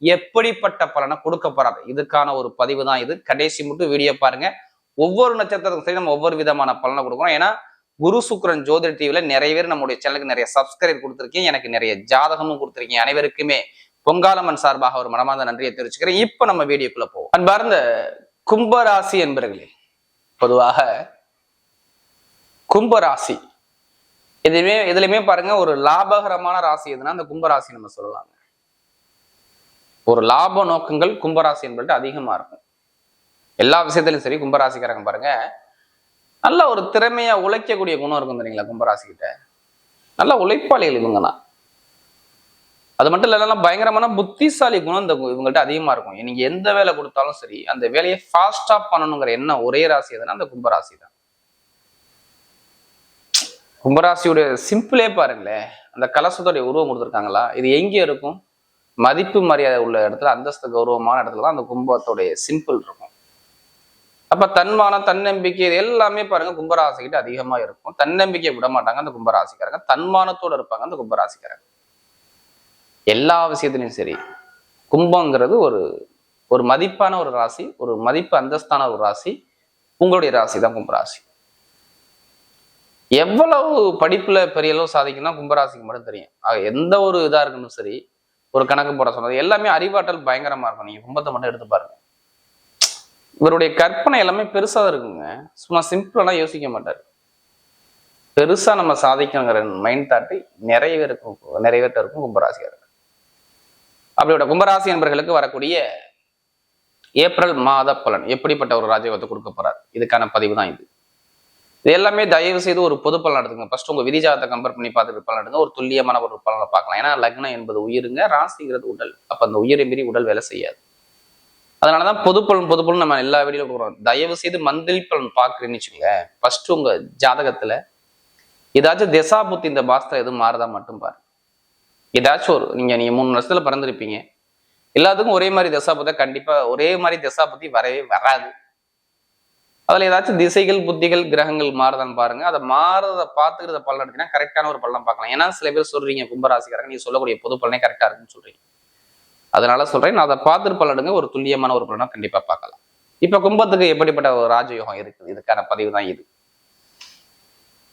எப்படிப்பட்ட பலனை கொடுக்க போறாரு இதுக்கான ஒரு பதிவு தான் இது. கடைசி மட்டும் வீடியோ பாருங்க. ஒவ்வொரு நட்சத்திரத்துக்கும் சரி நம்ம ஒவ்வொரு விதமான பலனை கொடுக்குறோம். ஏன்னா குரு சுக்ரன் ஜோதிட டிவியில நிறைய பேர் நம்முடைய சேனலுக்கு நிறைய சப்ஸ்கிரைப் கொடுத்துருக்கீங்க. எனக்கு நிறைய ஜாதகமும் கொடுத்துருக்கீங்க. அனைவருக்குமே பொங்காலம்மன் சார்பாக ஒரு மனமார்ந்த நன்றியை தெரிவிச்சுக்கிறேன். இப்ப நம்ம வீடியோக்குள்ள போவோம். அன்பார்ந்த கும்பராசி என்பர்களே பொதுவாக கும்பராசி. எதுவுமே எதுலையுமே பாருங்க ஒரு லாபகரமான ராசி எதுனா அந்த கும்பராசி நம்ம சொல்லலாங்க. ஒரு லாப நோக்கங்கள் கும்பராசி என்பது அதிகமாக இருக்கும். எல்லா விஷயத்திலும் சரி கும்பராசிக்காரங்க பாருங்க. நல்ல ஒரு திறமையா உழைக்கக்கூடிய குணம் இருக்கும் தெரியுங்களா கும்பராசி கிட்ட நல்ல உழைப்பாளிகள் இவங்கனா அது மட்டும் இல்லைன்னா பயங்கரமான புத்திசாலி குணம் இந்த இவங்கள்ட்ட அதிகமா இருக்கும். நீங்க எந்த வேலை கொடுத்தாலும் சரி அந்த வேலையை ஃபாஸ்டா பண்ணணுங்கிற எண்ணம் ஒரே ராசி எதுனா அந்த கும்பராசி தான். கும்பராசியோட சிம்பிளே பாருங்களேன். அந்த கலசத்தோடைய உருவம் கொடுத்துருக்காங்களா? இது எங்கே இருக்கும்? மதிப்பு மரியாதை உள்ள இடத்துல அந்தஸ்து கௌரவமான இடத்துல தான் அந்த கும்பத்தோடைய சிம்பிள் இருக்கும். அப்ப தன்மானம் தன்னம்பிக்கை இது எல்லாமே பாருங்க கும்பராசிக்கிட்ட அதிகமா இருக்கும். தன்னம்பிக்கையை விட மாட்டாங்க அந்த கும்பராசிக்காரங்க. தன்மானத்தோட இருப்பாங்க அந்த கும்பராசிக்காரங்க. எல்லா விஷயத்துலையும் சரி கும்பங்கிறது ஒரு ஒரு மதிப்பான ஒரு ராசி ஒரு மதிப்பு அந்தஸ்தான ஒரு ராசி உங்களுடைய ராசி தான் கும்பராசி. எவ்வளவு படிப்புல பெரிய அளவு சாதிக்கணும்னா கும்பராசிக்கு மட்டும் தெரியும். ஆக எந்த ஒரு இதா இருக்கணும் சரி ஒரு கணக்கு போட சொன்னது. எல்லாமே அறிவாற்றல் பயங்கரமா இருக்கும். நீங்க கும்பத்தை மட்டும் எடுத்து பாருங்க. இவருடைய கற்பனை எல்லாமே பெருசா தான் இருக்குங்க. சும்மா சிம்பிளெல்லாம் யோசிக்க மாட்டாரு. பெருசா நம்ம சாதிக்கணுங்கிற மைண்ட் தாட்டு நிறைய பேர் இருக்கும் நிறைய பேர்ட்ட இருக்கும் கும்பராசிக்காரர்கள் அப்படியோட கும்பராசி நண்பர்களுக்கு வரக்கூடிய ஏப்ரல் மாத பலன் எப்படிப்பட்ட ஒரு ராஜயோகத்தை கொடுக்க போறார்? இதுக்கான பதிவு தான் இது. இது எல்லாமே தயவு செய்து ஒரு பொது பலன் எடுத்துங்க ஃபர்ஸ்ட் உங்க விதிஜாதத்தை கம்பேர் பண்ணி பார்த்துட்டு பலன் எடுங்க ஒரு துல்லியமான ஒரு பலனை பார்க்கலாம். ஏன்னா லக்னம் என்பது உயிருங்க. ராசிங்கிறது உடல். அப்ப அந்த உயிரை மீறி உடல் வேலை செய்யாது. அதனாலதான் பொது பலன் பொது பலன் நம்ம எல்லா வீடியோ கொடுக்குறோம் தயவு செய்து மந்திரி பலன் பார்க்குறேன்னு வச்சுக்கோங்க ஃபர்ஸ்ட் உங்க ஜாதகத்துல ஏதாச்சும் திசா புத்தி இந்த மாசத்துல எதுவும் மாறுதா மட்டும் பாரு. ஏதாச்சும் ஒரு நீங்க நீங்க மூணு வருஷத்துல பிறந்திருப்பீங்க. எல்லாத்துக்கும் ஒரே மாதிரி திசா புத்தி கண்டிப்பா ஒரே மாதிரி திசா புத்தி வரவே வராது. அதுல ஏதாச்சும் திசைகள் புத்திகள் கிரகங்கள் மாறுதான்னு பாருங்க. அதை மாறதை பார்த்துக்கிறத பலன் எடுத்தீங்கன்னா கரெக்டான ஒரு பலன் பார்க்கலாம். ஏன்னா சில பேர் சொல்றீங்க கும்பராசிக்காரங்க நீங்க சொல்லக்கூடிய பொது பலனே கரெக்டாக இருக்குன்னு சொல்றீங்க. அதனால சொல்றேன் நான் அதை பார்த்துட்டு பலன் எடுங்க. ஒரு துல்லியமான ஒரு பலனாக கண்டிப்பா பார்க்கலாம். இப்ப கும்பத்துக்கு எப்படிப்பட்ட ஒரு ராஜயோகம் இருக்குது இதுக்கான பதிவு தான் இது.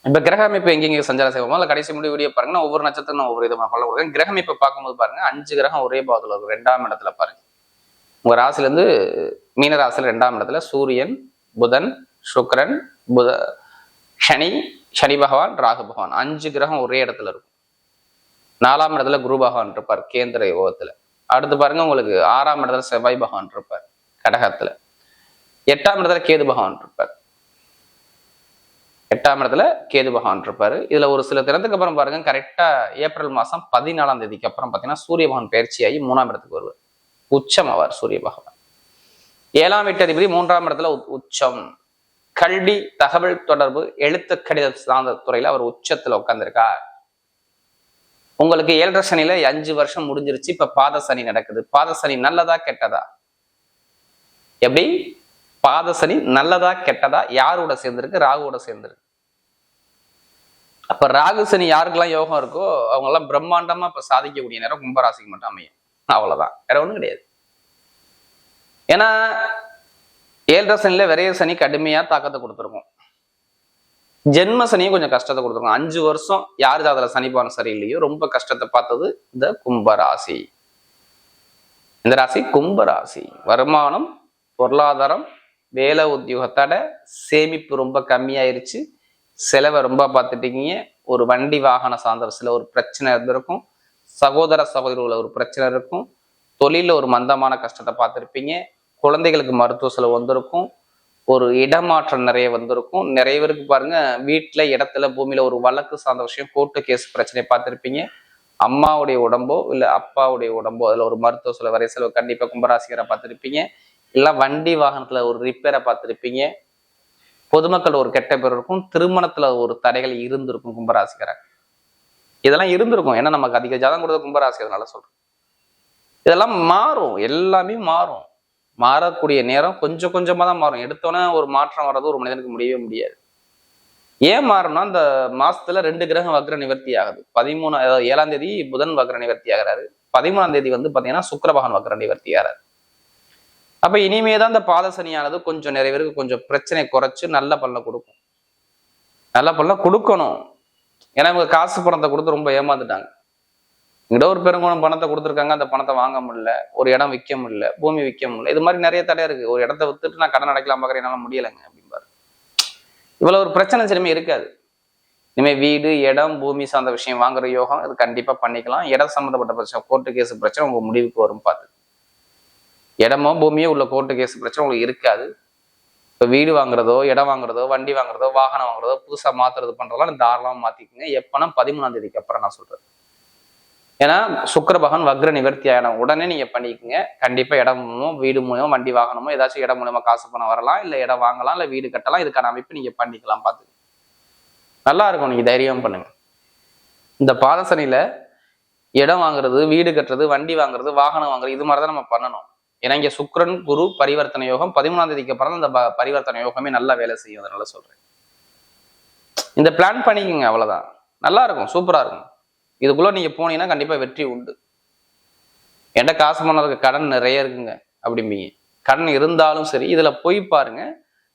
இப்போ கிரக அமைப்பு எங்கெங்க சஞ்சாரம் செய்வோமோ இல்லை கடைசி முடிவு வீடியோ பாருங்க. ஒவ்வொரு நட்சத்திரம் நான் ஒவ்வொரு விதமாக ஃபாலோ கொடுக்குறேன். கிரக அமைப்பை பார்க்கும்போது பாருங்க அஞ்சு கிரகம் ஒரே பாவத்தில் இருக்கும் ரெண்டாம் இடத்துல பாருங்க. உங்க ராசில இருந்து மீன ராசியில் ரெண்டாம் இடத்துல சூரியன் புதன் சுக்கரன் புத சனி சனி பகவான் ராகு பகவான். அஞ்சு கிரகம் ஒரே இடத்துல இருக்கும். நாலாம் இடத்துல குரு பகவான் இருப்பார் கேந்திர யோகத்துல. அடுத்து பாருங்க உங்களுக்கு ஆறாம் இடத்துல செவ்வாய் பகவான் இருப்பார் கடகத்துல. எட்டாம் இடத்துல கேது பகவான் இருப்பார். எட்டாம் இடத்துல கேது பகவான் இருப்பாரு. இதுல ஒரு சில தினத்துக்கு அப்புறம் பாருங்க கரெக்டா ஏப்ரல் மாசம் பதினாலாம் தேதிக்கு அப்புறம் பாத்தீங்கன்னா சூரிய பகவான் பயிற்சியாகி மூணாம் இடத்துக்கு வருவார். உச்சம் ஆவார் சூரிய பகவான். ஏழாம் வீட்டு அதிபதி மூன்றாம் இடத்துல உச்சம். கல்வி தகவல் தொடர்பு எழுத்து கடிதம் சார்ந்த துறையில அவர் உச்சத்துல உட்கார்ந்துருக்கார். உங்களுக்கு ஏழரை சனியில அஞ்சு வருஷம் முடிஞ்சிருச்சு இப்ப பாத சனி நடக்குது. பாத சனி நல்லதா கெட்டதா? எப்படி? பாத சனி நல்லதா கெட்டதா? யாரோட சேர்ந்திருக்கு? ராகுவோட சேர்ந்திருக்கு. அப்ப ராகு சனி யாருக்கெல்லாம் யோகம் இருக்கோ அவங்க எல்லாம் பிரம்மாண்டமா இப்ப சாதிக்கக்கூடிய நேரம் கும்பராசிக்கு மட்டும் அமையும். அவ்வளவுதான். வேற ஒண்ணும் கிடையாது. ஏன்னா ஏழரை சனியில் விரைய சனி கடுமையாக தாக்கத்தை கொடுத்துருக்கும். ஜென்ம சனியும் கொஞ்சம் கஷ்டத்தை கொடுத்துருக்கும். அஞ்சு வருஷம் யார் அதுல சனிபானம் சரியில்லையோ ரொம்ப கஷ்டத்தை பார்த்தது இந்த கும்பராசி. இந்த ராசி கும்பராசி. வருமானம் பொருளாதாரம் வேலை உத்தியோகத்தோட சேமிப்பு ரொம்ப கம்மியாயிருச்சு. செலவை ரொம்ப பார்த்துட்டீங்க. ஒரு வண்டி வாகனம் சார்ந்த சில ஒரு பிரச்சனை இருந்திருக்கும். சகோதர சகோதரிகளில் ஒரு பிரச்சனை இருக்கும். தொழிலில் ஒரு மந்தமான கஷ்டத்தை பார்த்துருப்பீங்க. குழந்தைகளுக்கு மருத்துவ செலவு வந்திருக்கும். ஒரு இடமாற்றம் நிறைய வந்திருக்கும். நிறைய பேருக்கு பாருங்க வீட்டில் இடத்துல பூமியில் ஒரு வழக்கு சார்ந்த விஷயம் கோர்ட்டு கேஸ் பிரச்சனை பார்த்துருப்பீங்க. அம்மாவுடைய உடம்போ இல்லை அப்பாவுடைய உடம்போ அதில் ஒரு மருத்துவ செலவு வரை செலவு கண்டிப்பாக கும்பராசிகரை பார்த்துருப்பீங்க. இல்லை வண்டி வாகனத்தில் ஒரு ரிப்பேரை பார்த்துருப்பீங்க. பொதுமக்கள் ஒரு கெட்ட பேர் இருக்கும். திருமணத்தில் ஒரு தடைகள் இருந்திருக்கும் கும்பராசிகரை இதெல்லாம் இருந்திருக்கும். ஏன்னா நமக்கு அதிக ஜாதம் கொடுத்த கும்பராசி அதனால சொல்கிறோம் இதெல்லாம் மாறும். எல்லாமே மாறும். மாறக்கூடிய நேரம் கொஞ்சம் கொஞ்சமாக தான் மாறும். எடுத்தோன்னே ஒரு மாற்றம் வர்றது ஒரு மனிதனுக்கு முடியவே முடியாது. ஏன் மாறும்னா இந்த மாசத்துல ரெண்டு கிரகம் வக்ர நிவர்த்தி ஆகுது. பதிமூணு அதாவது ஏழாம் தேதி புதன் வக்ர நிவர்த்தி ஆகிறாரு. பதிமூணாம் தேதி வந்து பாத்தீங்கன்னா சுக்கரபகன் வக்ர நிவர்த்தி ஆகிறாரு. அப்ப இனிமே தான் இந்த பாதசனியானது கொஞ்சம் நிறைய பேருக்கு கொஞ்சம் பிரச்சனை குறைச்சு நல்ல பலனை கொடுக்கும். நல்ல பலனை கொடுக்கணும். ஏன்னா இவங்க காசு பணத்தை கொடுத்து ரொம்ப ஏமாந்துட்டாங்க. இங்கிட்ட ஒரு பெருங்கோணம் பணத்தை கொடுத்துருக்காங்க அந்த பணத்தை வாங்க முடியல ஒரு இடம் விற்க முடியல பூமி விற்க முடியல இது மாதிரி நிறைய தடையா இருக்கு. ஒரு இடத்த வித்துட்டு நான் கடன் அடைக்கலாம் பார்க்குறேன் என்னால முடியலைங்க அப்படிம்பாரு. இவ்வளவு ஒரு பிரச்சனை சிறுமே இருக்காது. இனிமே வீடு இடம் பூமி சார்ந்த விஷயம் வாங்குற யோகம் அது கண்டிப்பா பண்ணிக்கலாம். இடம் சம்மந்தப்பட்ட பிரச்சனை கோர்ட்டு கேஸ் பிரச்சனை உங்க முடிவுக்கு வரும் பார்த்து. இடமோ பூமியோ உள்ள கோர்ட்டு கேஸ் பிரச்சனை உங்களுக்கு இருக்காது. இப்போ வீடு வாங்குறதோ இடம் வாங்குறதோ வண்டி வாங்குறதோ வாகனம் வாங்குறதோ புதுசா மாத்துறது பண்ணுறதெல்லாம் தாராளமாக மாற்றிக்கோங்க எப்பனா பதிமூணாம் தேதிக்கு அப்புறம் நான் சொல்றேன். ஏன்னா சுக்கர பகவான் வக்ர நிவர்த்தி ஆயிடும் உடனே நீங்க பண்ணிக்கோங்க. கண்டிப்பா இடம் மூலமோ வீடு மூலியமோ வண்டி வாகனமோ ஏதாச்சும் இடம் மூலமா காசு பணம் வரலாம் இல்ல இடம் வாங்கலாம் இல்ல வீடு கட்டலாம் இதுக்கான அமைப்பு நீங்க பண்ணிக்கலாம் பார்த்து நல்லா இருக்கும் நீங்க தைரியம் பண்ணுங்க. இந்த பாதசனில இடம் வாங்குறது வீடு கட்டுறது வண்டி வாங்குறது வாகனம் வாங்குறது இது மாதிரிதான் நம்ம பண்ணணும். ஏன்னா இங்க சுக்கிரன் குரு பரிவர்த்தனை யோகம் பதிமூணாம் தேதிக்கு அப்புறம் இந்த ப- பரிவர்த்தனை யோகமே நல்லா வேலை செய்யும் அதனால சொல்றேன். இந்த பிளான் பண்ணிக்கோங்க அவ்வளவுதான். நல்லா இருக்கும் சூப்பரா இருக்கும். இதுக்குள்ள நீங்க போனீங்கன்னா கண்டிப்பா வெற்றி உண்டு. என்கிட்ட காசு பண்ணதுக்கு கடன் நிறைய இருக்குங்க அப்படிம்பீங்க. கடன் இருந்தாலும் சரி இதில் போய் பாருங்க.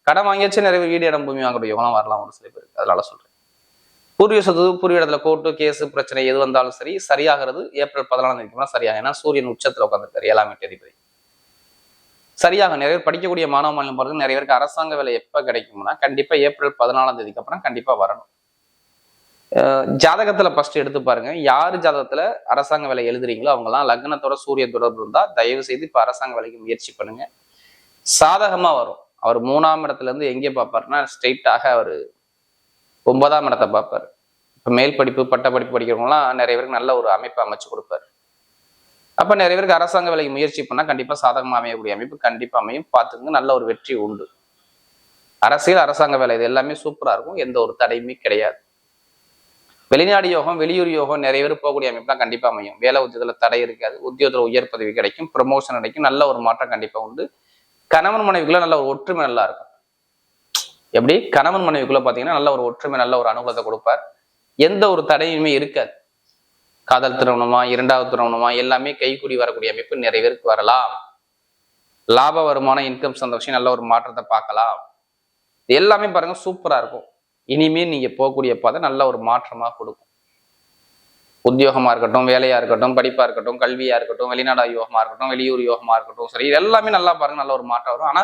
கடன் வாங்கியாச்சு நிறைய பேர் வீடு இடம் பூமி வாங்கக்கூடிய யோகம் வரலாம் ஒரு சில பேருக்கு. அதனால சொல்கிறேன் பூர்வீக சொத்து பூர்வீக இடத்துல கோர்ட்டு கேஸு பிரச்சனை எது வந்தாலும் சரி சரியாகிறது ஏப்ரல் பதினாலாம் தேதிக்கு சரியாக ஏன்னா சூரியன் உச்சத்தில் உட்காந்துருக்காரு ஏழாம் எட்டு அதிபதி. சரியாக நிறைய பேர் படிக்கக்கூடிய மாணவ மாநிலம் பாருங்க நிறைய பேருக்கு அரசாங்க வேலை எப்போ கிடைக்கும்னா கண்டிப்பாக ஏப்ரல் பதினாலாம் தேதிக்கு அப்புறம் கண்டிப்பாக வரணும். ஜாதகத்துல ஃபர்ஸ்ட் எடுத்து பாருங்க. யார் ஜாதகத்துல அரசாங்க வேலை எழுதுறீங்களோ அவங்கலாம் லக்னத்தோட சூரிய தொடர்பு இருந்தா தயவு செய்து இப்ப அரசாங்க வேலைக்கு முயற்சி பண்ணுங்க. சாதகமா வரும். அவர் மூணாம் இடத்துல இருந்து எங்கே பார்ப்பாருன்னா ஸ்ட்ரெயிட்டாக அவர் ஒன்பதாம் இடத்தை பார்ப்பார். இப்போ மேல் படிப்பு பட்ட படிப்பு படிக்கிறவங்களாம் நிறைய பேருக்கு நல்ல ஒரு அமைப்பு அமைச்சு கொடுப்பாரு. அப்போ நிறைய பேருக்கு அரசாங்க வேலைக்கு முயற்சி பண்ணால் கண்டிப்பாக சாதகமாக அமையக்கூடிய அமைப்பு கண்டிப்பாக அமையும். பார்த்துங்க நல்ல ஒரு வெற்றி உண்டு. அரசியல் அரசாங்க வேலை இது எல்லாமே சூப்பராக இருக்கும். எந்த ஒரு தடையுமே கிடையாது. வெளிநாடு யோகம் வெளியூர் யோகம் நிறைய பேர் போகக்கூடிய அமைப்புலாம் கண்டிப்பாக அமையும். வேலை உத்தியத்துல தடை இருக்காது. உத்தியோகத்தில் உயர் பதவி கிடைக்கும். ப்ரமோஷன் கிடைக்கும். நல்ல ஒரு மாற்றம் கண்டிப்பா உண்டு. கணவன் மனைவிக்குள்ள நல்ல ஒரு ஒற்றுமை நல்லா இருக்கும். எப்படி? கணவன் மனைவிக்குள்ள பாத்தீங்கன்னா நல்ல ஒரு ஒற்றுமை நல்ல ஒரு அனுகூலத்தை கொடுப்பார். எந்த ஒரு தடையுமே இருக்காது. காதல் திருமணமா இரண்டாவது திருமணமா எல்லாமே கைகூடி வரக்கூடிய அமைப்பு நிறைய பேருக்கு வரலாம். லாப வருமான இன்கம் சந்தோஷம் விஷயம் நல்ல ஒரு மாற்றத்தை பார்க்கலாம். எல்லாமே பாருங்க சூப்பரா இருக்கும். இனிமே நீங்க போகக்கூடிய பாதை நல்ல ஒரு மாற்றமா கொடுக்கும். உத்தியோகமா இருக்கட்டும் வேலையா இருக்கட்டும் படிப்பா இருக்கட்டும் கல்வியா இருக்கட்டும் வெளிநாடா யோகமா இருக்கட்டும் வெளியூர் யோகமா இருக்கட்டும் சரி இது எல்லாமே நல்லா பாருங்க நல்ல ஒரு மாற்றம் வரும். ஆனா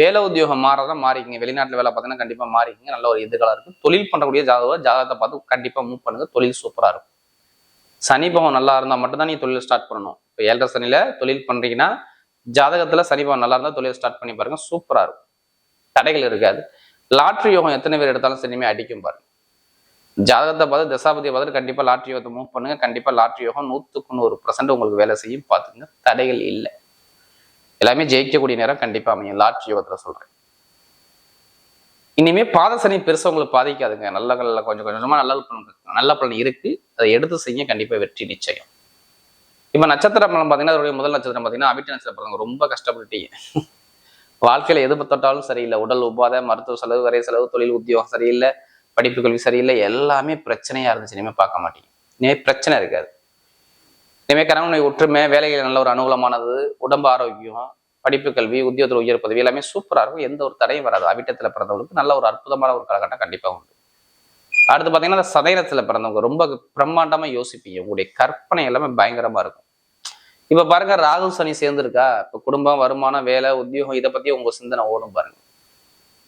வேலை உத்தியோகம் மாறதான் மாறிக்கிங்க. வெளிநாட்டுல வேலை பார்த்தீங்கன்னா கண்டிப்பா மாறிக்கிங்க. நல்ல ஒரு எதிர்காலம் இருக்கும். தொழில் பண்ணக்கூடிய ஜாதகம் ஜாதகத்தை பார்த்து கண்டிப்பா மூவ் பண்ணுங்க. தொழில் சூப்பரா இருக்கும். சனி பகவான் நல்லா இருந்தா மட்டும்தான் நீ தொழில் ஸ்டார்ட் பண்ணணும். இப்போ ஏழரை சனியில் தொழில் பண்றீங்கன்னா ஜாதகத்துல சனி பகவான் நல்லா இருந்தா தொழில் ஸ்டார்ட் பண்ணி பாருங்க. சூப்பரா இருக்கும். தடைகள் இருக்காது. லாட்ரி யோகம் எத்தனை பேர் எடுத்தாலும் சினிமே அடிக்கும் பாருங்க ஜாதகத்தை பார்த்து தசாபதியை பார்த்து கண்டிப்பா லாட்ரி யோகத்தை மூவ் பண்ணுங்க. கண்டிப்பா லாட்ரி யோகம் நூத்துக்கு நூறு பர்சன்ட் உங்களுக்கு வேலை செய்யும். பார்த்துங்க தடைகள் இல்லை. எல்லாமே ஜெயிக்கக்கூடிய நேரம் கண்டிப்பா அமையும். லாட்ரி யோகத்தில் சொல்றேன். இனிமே பாதசனி பெருசாக பெருசா உங்களுக்கு பாதிக்காதுங்க. நல்ல நல்ல கொஞ்சம் கொஞ்சமாக நல்ல பலன் நல்ல பலன் இருக்கு. அதை எடுத்து செய்ய கண்டிப்பா வெற்றி நிச்சயம். இப்ப நட்சத்திர பலன் பார்த்தீங்கன்னா அதோடைய முதல் நட்சத்திரம் பாத்தீங்கன்னா அவிட்ட நட்சத்திரம் ரொம்ப கஷ்டப்பட்டுட்டீங்க. வாழ்க்கையில் எது தொட்டாலும் சரியில்லை. உடல் உபாதை மருத்துவ செலவு வரை செலவு தொழில் உத்தியோகம் சரியில்லை. படிப்பு கல்வி சரியில்லை. எல்லாமே பிரச்சனையாக இருந்துச்சு. இனிமேல் பார்க்க மாட்டீங்க இனிமேல் பிரச்சனை இருக்காது. இனிமே கணவனை ஒற்றுமை வேலைகள் நல்ல ஒரு அனுகூலமானது உடம்பு ஆரோக்கியம் படிப்பு கல்வி உத்தியோகத்தில் உயர் பதவி எல்லாமே சூப்பராக இருக்கும். எந்த ஒரு தடையும் வராது. அவிட்டத்தில் பிறந்தவங்களுக்கு நல்ல ஒரு அற்புதமான ஒரு காலகட்டம் கண்டிப்பாக உண்டு. அடுத்து பார்த்தீங்கன்னா இந்த பிறந்தவங்க ரொம்ப பிரம்மாண்டமாக யோசிப்பீங்க. உங்களுடைய கற்பனை எல்லாமே பயங்கரமாக இருக்கும். இப்ப பாருங்க ராகு சனி சேர்ந்துருக்கா. இப்ப குடும்பம் வருமானம் வேலை உத்தியோகம் இதை பத்தி உங்க சிந்தனை ஓடும் பாருங்க.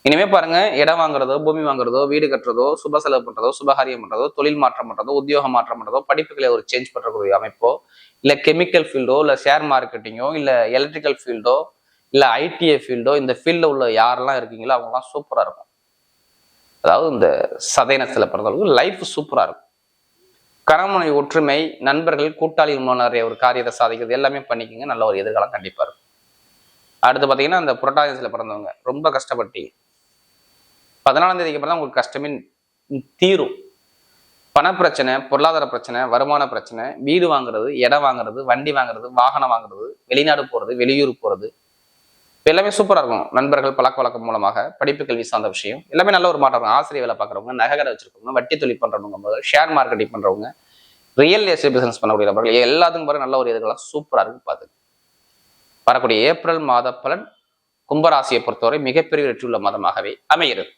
இனிமே பாருங்க இடம் வாங்குறதோ பூமி வாங்குறதோ வீடு கட்டுறதோ சுப செலவு பண்றதோ சுபகாரியம் பண்றதோ தொழில் மாற்றம் பண்றதோ உத்தியோகம் மாற்றம் பண்றதோ படிப்புகளை ஒரு சேஞ்ச் பண்றக்கூடிய அமைப்போ இல்ல கெமிக்கல் ஃபீல்டோ இல்ல ஷேர் மார்க்கெட்டிங்கோ இல்ல எலக்ட்ரிக்கல் ஃபீல்டோ இல்ல ஐடிஐ ஃபீல்டோ இந்த ஃபீல்டில் உள்ள யாரெல்லாம் இருக்கீங்களோ அவங்கலாம் சூப்பரா இருக்கும். அதாவது இந்த சதயனத்தில் பிறந்தவங்களுக்கு லைஃப் சூப்பரா இருக்கும். கணவனை ஒற்றுமை நண்பர்கள் கூட்டாளி மூலம் நிறைய ஒரு காரியத்தை சாதிக்கிறது எல்லாமே பண்ணிக்கோங்க. நல்ல ஒரு எதிர்காலம் கண்டிப்பாக இருக்கும். அடுத்து பார்த்தீங்கன்னா அந்த புரட்டாசியில் பிறந்தவங்க ரொம்ப கஷ்டப்பட்டீங்க பதினாலாம் தேதிக்கு அப்புறம் தான் உங்களுக்கு கஷ்டமே தீரும். பணப்பிரச்சனை பொருளாதார பிரச்சனை வருமான பிரச்சனை வீடு வாங்குறது இடம் வாங்குறது வண்டி வாங்குறது வாகனம் வாங்குறது வெளிநாடு போகிறது வெளியூர் போகிறது எல்லாமே சூப்பராக இருக்கும் நண்பர்கள் பழக்க வழக்கம் மூலமாக படிப்பு கல்வி சார்ந்த விஷயம். எல்லாமே நல்ல ஒரு மாற்றம். ஆசிரியர் வேலை பார்க்குறவங்க நகை வச்சிருக்கவங்க வட்டி தொழில் பண்றவங்க ஷேர் மார்க்கெட்டிங் பண்ணுறவங்க ரியல் எஸ்டேட் பிசினஸ் பண்ணக்கூடிய நபர்கள் எல்லாத்துக்கும் பாருங்க நல்ல ஒரு இதுகளாக சூப்பராக இருக்கு பார்த்து வரக்கூடிய ஏப்ரல் மாத பலன் கும்பராசியை பொறுத்தவரை மிகப்பெரிய வெற்றியுள்ள மாதமாகவே அமைகிறது.